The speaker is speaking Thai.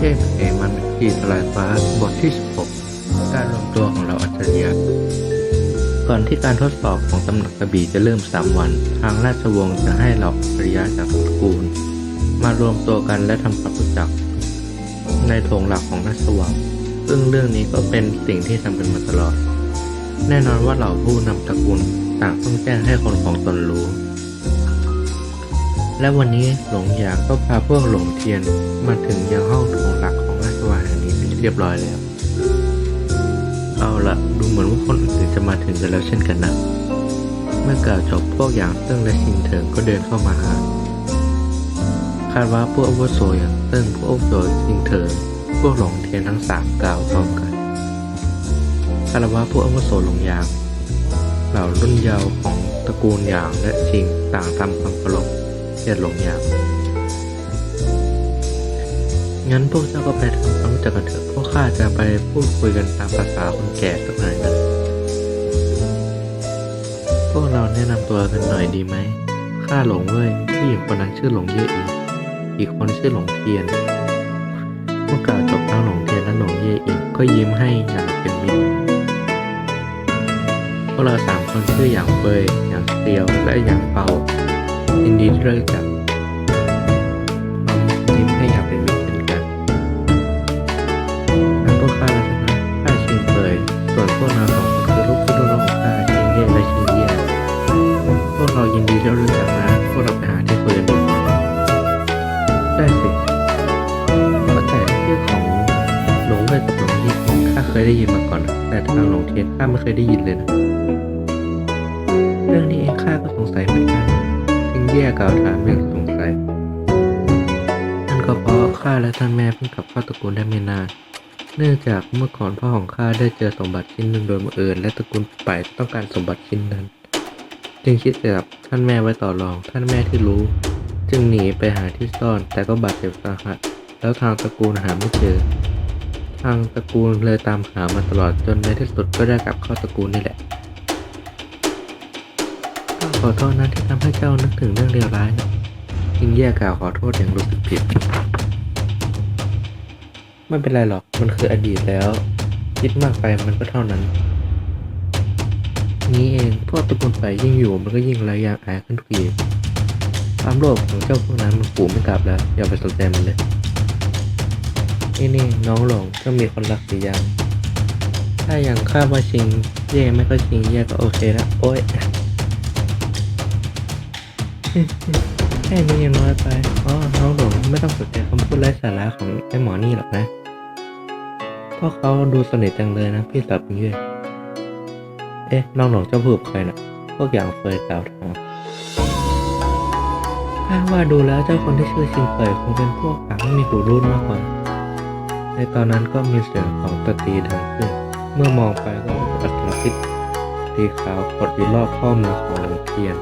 เทพเหมันขีทลายฟ้าบทที่ 16 การรวมตัวของเราอัจฉริยะก่อนที่การทดสอบของตำหนักกระบี่จะเริ่ม 3 วัน ทางราชวงศ์จะให้เหล่าอัจฉริยะจากตระกูล มารวมตัวกันและทำความรู้จัก ในโถงหลักของราชวังซึ่งเรื่องนี้ก็เป็นสิ่งที่ทำกันมาตลอด แน่นอนว่าเหล่าผู้นำตระกูลต่างต้องแจ้งให้คนของตนรู้ และวันนี้หลงหยางก็พาพวกหลงเทียนมาถึงยังห้องโถงหลักของราชวังแห่งนี้เป็นที่เรียบร้อยแล้ว เอาละดูเหมือนว่าคนอื่นจะมาถึงกันแล้วเช่นกันนะเมื่อกล่าวจบพวกอย่างเติ้งและชิงเถิงก็เดินเข้ามาหาคาดว่าพวกอาวุโสอย่างเติ้งพวกอาวุโสชิงเถิงพวกหลงเทียนทั้งสามกล่าวพร้อมกันคาดว่าพวกอาวุโสหลงยาง เหล่ารุ่นเยาว์ของตระกูลหยางและชิงต่างทำความเคารพ เกียรติหลงยางงั้นพวกเจ้าก็ไปทำความรู้จักกันเถอะพวกข้าจะไปพูดคุยกันตามภาษาคนแก่สักหน่อยนะพวกเราแนะนำตัวกันหน่อยดีไหมข้าหลงเว้ยผู้หญิงคนนั้นชื่อหลงเย่อีอีกคนชื่อหลงเทียนเมื่อกล่าวจบทั้งหลงเทียนและหลงเย่อีก็ยิ้มให้อย่างเป็นมิตรพวกเราสามคนชื่ออย่างเฟยอย่างเซียวและอย่างเปา ยินดีที่ได้รู้จักพร้อมยิ้มให้อยางเป็นมิตรเช่นกันทั้งพวกข้าและทั้งข้าชิงเฟยส่วนพวกเราสองคนคือลูกพี่ลูกน้องของข้าชิงเย่และชิงเย่พวกเรายินดีที่ได้รู้จักนะ พวกเราไปหาที่คุยกันดีกว่าได้สิว่าแต่ชื่อของหลงเว่ยกับหลงยี่ข้าเคยได้ยินมาก่อนนะแต่ทางหลงเทียนข้าไม่เคยได้ยินเลยนะ เรื่องนี้เองข้าก็สงสัยเหมือนกัน ชิงเย่กล่าวถามอย่างสงสัยนั่นก็เพราะข้าและท่านแม่เพิ่งกลับเข้าตระกูลได้ไม่นาน เนื่องจากเมื่อก่อนพ่อของข้าได้เจอสมบัติชิ้นหนึ่งโดยบังเอิญและตระกูลไปต้องการสมบัติชิ้นนั้น จึงคิดกับท่านแม่ไว้ต่อรอง ท่านแม่ที่รู้ จึงหนีไปหาที่ซ่อน แต่ก็บาดเจ็บสาหัสแล้วทางตระกูลหาไม่เจอ ทางตระกูลเลยตามหามาตลอดจนในที่สุดก็ได้กลับเข้าตระกูลนี่แหละ ข้าขอโทษนะที่ทำให้เจ้านึกถึงเรื่องเลวร้ายนะจิงแย่กล่าวขอโทษอย่างรู้สึกผิด ไม่เป็นไรหรอก มันคืออดีตแล้ว คิดมากไปมันก็เท่านั้น นี้เองพวกตระกูลไปยิ่งอยู่มันก็ยิ่งระยางอายขึ้นทุกทีความโลภของเจ้าพวกนั้นมันปู่ไม่กลับแล้ว อย่าไปสนใจมันเลย นี่นี่น้องหลงเจ้ามีคนรักหรือยัง ถ้าอย่างข้าว่าชิง เย่ไม่ก็ชิงเย่ก็โอเคล้วโอ้ย แค่นี้ยังน้อยไปอ๋อน้องหลงไม่ต้องสนใจคำพูดไร้สาระของไอ้หมอนี่หรอกนะเพราะเขาดูสนิทจังเลยนะพี่สาวปิงเย่เอ๊ะน้องหลงเจ้าพูดใครนะพวกอย่างเฟยกล่าวถามข้าว่าดูแล้วเจ้าคนที่ชื่อชิงเฟยคงเป็นพวกปากไม่มีหูรูดมากกว่า ในตอนนั้นก็มีเสียงของตะตีดังขึ้น เมื่อมองไปก็พบอัศรพิษสีขาวกดอยู่รอบข้อมือของหลวงเทียน